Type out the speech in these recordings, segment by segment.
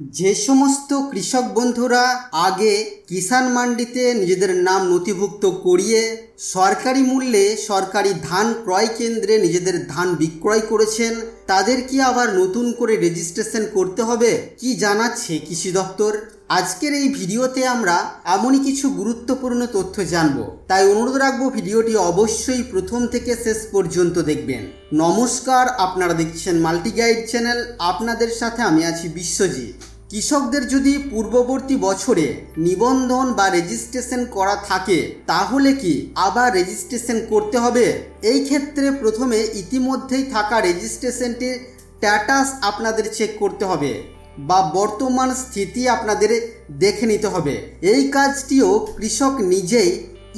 যে সমস্ত কৃষক বন্ধুরা আগে কিষাণ মান্ডিতে নিজেদের নাম নথিভুক্ত করিয়ে সরকারি মূল্যে সরকারি ধান ক্রয় কেন্দ্রে নিজেদের ধান বিক্রয় করেছেন, তাদের কি আবার নতুন করে রেজিস্ট্রেশন করতে হবে? কি জানাচ্ছে কৃষি দপ্তর? আজকের এই ভিডিওতে আমরা এমনই কিছু গুরুত্বপূর্ণ তথ্য জানব। তাই অনুরোধ রাখব ভিডিওটি অবশ্যই প্রথম থেকে শেষ পর্যন্ত দেখবেন। নমস্কার, আপনারা দেখছেন মাল্টি গাইড চ্যানেল। আপনাদের সাথে আমি আছি বিশ্বজিৎ। কৃষকদের যদি পূর্ববর্তী বছরে নিবন্ধন বা রেজিস্ট্রেশন করা থাকে, তাহলে কি আবার রেজিস্ট্রেশন করতে হবে? এই ক্ষেত্রে প্রথমে ইতিমধ্যেই থাকা রেজিস্ট্রেশনটির স্ট্যাটাস আপনাদের চেক করতে হবে বা বর্তমান স্থিতি আপনাদের দেখে নিতে হবে। এই কাজটিও কৃষক নিজেই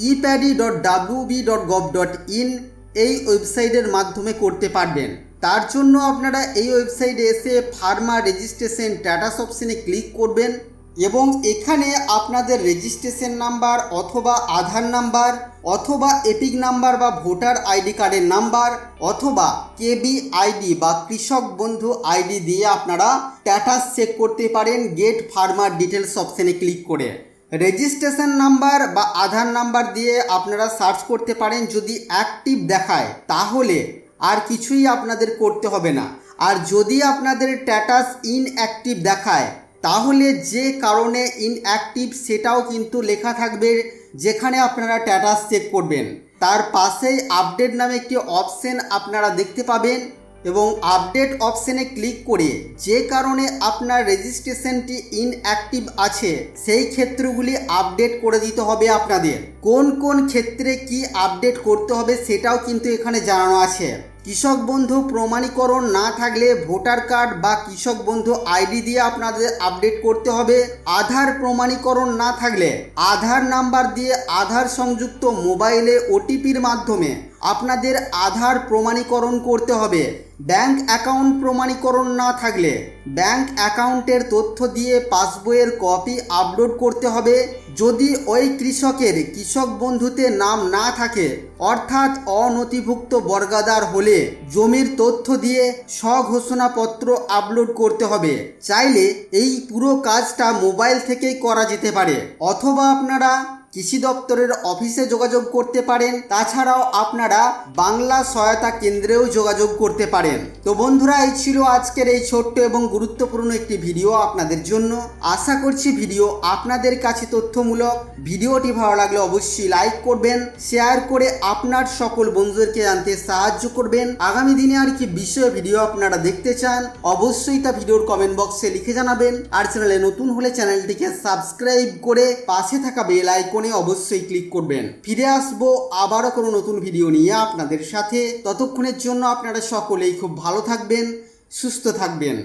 epaddy dot WB dot gov dot in এই ওয়েবসাইটের মাধ্যমে করতে পারবেন। তার জন্য আপনারা এই ওয়েবসাইটে এসে ফার্মার রেজিস্ট্রেশন স্ট্যাটাস অপশনে ক্লিক করবেন এবং এখানে আপনাদের রেজিস্ট্রেশন নাম্বার অথবা আধার নাম্বার অথবা এপিক নাম্বার বা ভোটার আইডি কার্ডের নাম্বার অথবা কেবি আইডি বা কৃষক বন্ধু আইডি দিয়ে আপনারা স্ট্যাটাস চেক করতে পারেন, গেট ফার্মার ডিটেলস অপশনে ক্লিক করে। রেজিস্ট্রেশন নাম্বার বা আধার নাম্বার দিয়ে আপনারা সার্চ করতে পারেন যদি অ্যাক্টিভ দেখায়, তাহলে আর কিছুই আপনাদের করতে হবে না। আর যদি আপনাদের স্ট্যাটাস ইনঅ্যাক্টিভ দেখায়, তাহলে যে কারণে ইনঅ্যাক্টিভ সেটাও কিন্তু লেখা থাকবে যেখানে আপনারা স্ট্যাটাস চেক করবেন। তার পাশেই আপডেট নামে একটি অপশন আপনারা দেখতে পাবেন। এবং আপডেট অপশনে ক্লিক করে যে কারণে আপনার রেজিস্ট্রেশনটি ইনঅ্যাক্টিভ আছে, সেই ক্ষেত্রগুলি আপডেট করে দিতে হবে আপনাদের। কোন কোন ক্ষেত্রে কি আপডেট করতে হবে সেটাও কিন্তু এখানে জানানো আছে। কৃষক বন্ধু প্রমাণীকরণ না থাকলে ভোটার কার্ড বা কৃষক বন্ধু আইডি দিয়ে আপনাদের আপডেট করতে হবে। আধার প্রমাণীকরণ না থাকলে আধার নাম্বার দিয়ে আধার সংযুক্ত মোবাইলে ওটিপির মাধ্যমে আপনাদের আধার প্রমাণীকরণ করতে হবে। ব্যাংক অ্যাকাউন্ট প্রমাণীকরণ না থাকলে ব্যাংক অ্যাকাউন্টের তথ্য দিয়ে পাসবইয়ের কপি আপলোড করতে হবে। যদি ওই কৃষকের কৃষক বন্ধুতে নাম না থাকে, অর্থাৎ অনথিভুক্ত বর্গাদার হলে জমির তথ্য দিয়ে স্বঘোষণাপত্র আপলোড করতে হবে। চাইলে এই পুরো কাজটা মোবাইল থেকেই করা যেতে পারে। অথবা আপনারা কৃষি দপ্তরের অফিসে যোগাযোগ করতে পারেন। তাছাড়াও আপনারা বাংলা সহায়তা কেন্দ্রেও যোগাযোগ করতে পারেন। তো বন্ধুরা, এই ছিল আজকের এই ছোট্ট এবং গুরুত্বপূর্ণ একটি ভিডিও আপনাদের জন্য। আশা করছি ভিডিও আপনাদের কাছে তথ্যমূলক। ভিডিওটি ভালো লাগলে অবশ্যই লাইক করবেন, শেয়ার করে আপনার সকল বন্ধুদেরকে জানতে সাহায্য করবেন। আগামী দিনে আর কি বিষয়ে ভিডিও আপনারা দেখতে চান, অবশ্যই তা ভিডিওর কমেন্ট বক্সে লিখে জানাবেন। আর চ্যানেলে নতুন হলে চ্যানেলটিকে সাবস্ক্রাইব করে পাশে থাকা বেল আইকনে অবশ্যই ক্লিক করবেন। ফিরে আসব আবারও কোনো নতুন ভিডিও নিয়ে আপনাদের সাথে। ততক্ষণের জন্য আপনারা সকলেই খুব ভালো থাকবেন, সুস্থ থাকবেন।